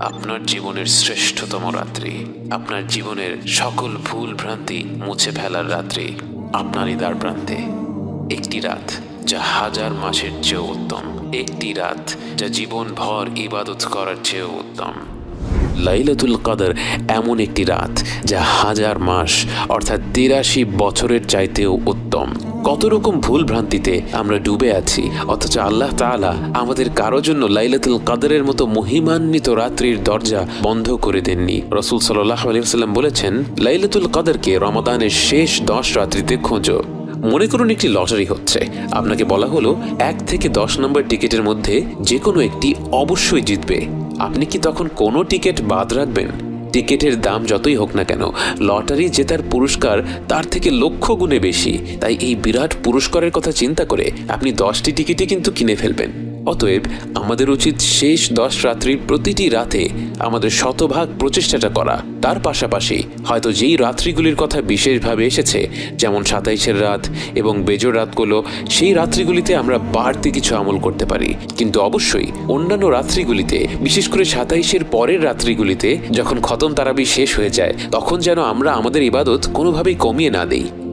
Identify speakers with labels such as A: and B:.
A: আপনার জীবনের শ্রেষ্ঠতম রাত্রি, আপনার জীবনের সকল ভুল ভ্রান্তি মুছে ফেলার রাত্রি আপনারই দ্বার প্রান্তে। একটি রাত যা হাজার মাসের চেয়ে উত্তম, একটি রাত যা জীবন ভর ইবাদত করার চেয়েও উত্তম। লাইলাতুল কদর এমন একটি রাত যা হাজার মাস, অর্থাৎ তিরাশি বছরের চাইতেও উত্তম। কত রকম ভুল ভ্রান্তিতে আমরা ডুবে আছি, অথচ আল্লাহ তাআলা আমাদের কারও জন্য লাইলাতুল কদরের মতো মহিমান্বিত রাত্রির দরজা বন্ধ করে দেননি। রসুল সাল্লাহ আলিয়াল্লাম বলেছেন, লাইলাতুল কদরকে রমাদানের শেষ দশ রাত্রিতে খোঁজো। মনে করুন একটি লটারি হচ্ছে। আপনাকে বলা হলো, এক থেকে দশ নম্বর টিকিটের মধ্যে যে কোনো একটি অবশ্যই জিতবে। আপনি কি তখন কোনো টিকিট বাদ রাখবেন? টিকিটের দাম যতই হোক না কেন, লটারি জেতার পুরস্কার তার থেকে লক্ষ গুণে বেশি। তাই এই বিরাট পুরস্কারের কথা চিন্তা করে আপনি দশটি টিকিটই কিন্তু কিনে ফেলবেন। অতএব আমাদের উচিত শেষ দশ রাত্রির প্রতিটি রাতে আমাদের শতভাগ প্রচেষ্টাটা করা। তার পাশাপাশি হয়তো যেই রাত্রিগুলির কথা বিশেষভাবে এসেছে, যেমন সাতাইশের রাত এবং বেজোর রাতগুলো, সেই রাত্রিগুলিতে আমরা বাড়তি কিছু আমল করতে পারি। কিন্তু অবশ্যই অন্যান্য রাত্রিগুলিতে, বিশেষ করে সাতাইশের পরের রাত্রিগুলিতে, যখন খতম তারাবি শেষ হয়ে যায়, তখন যেন আমরা আমাদের ইবাদত কোনোভাবেই কমিয়ে না দেই।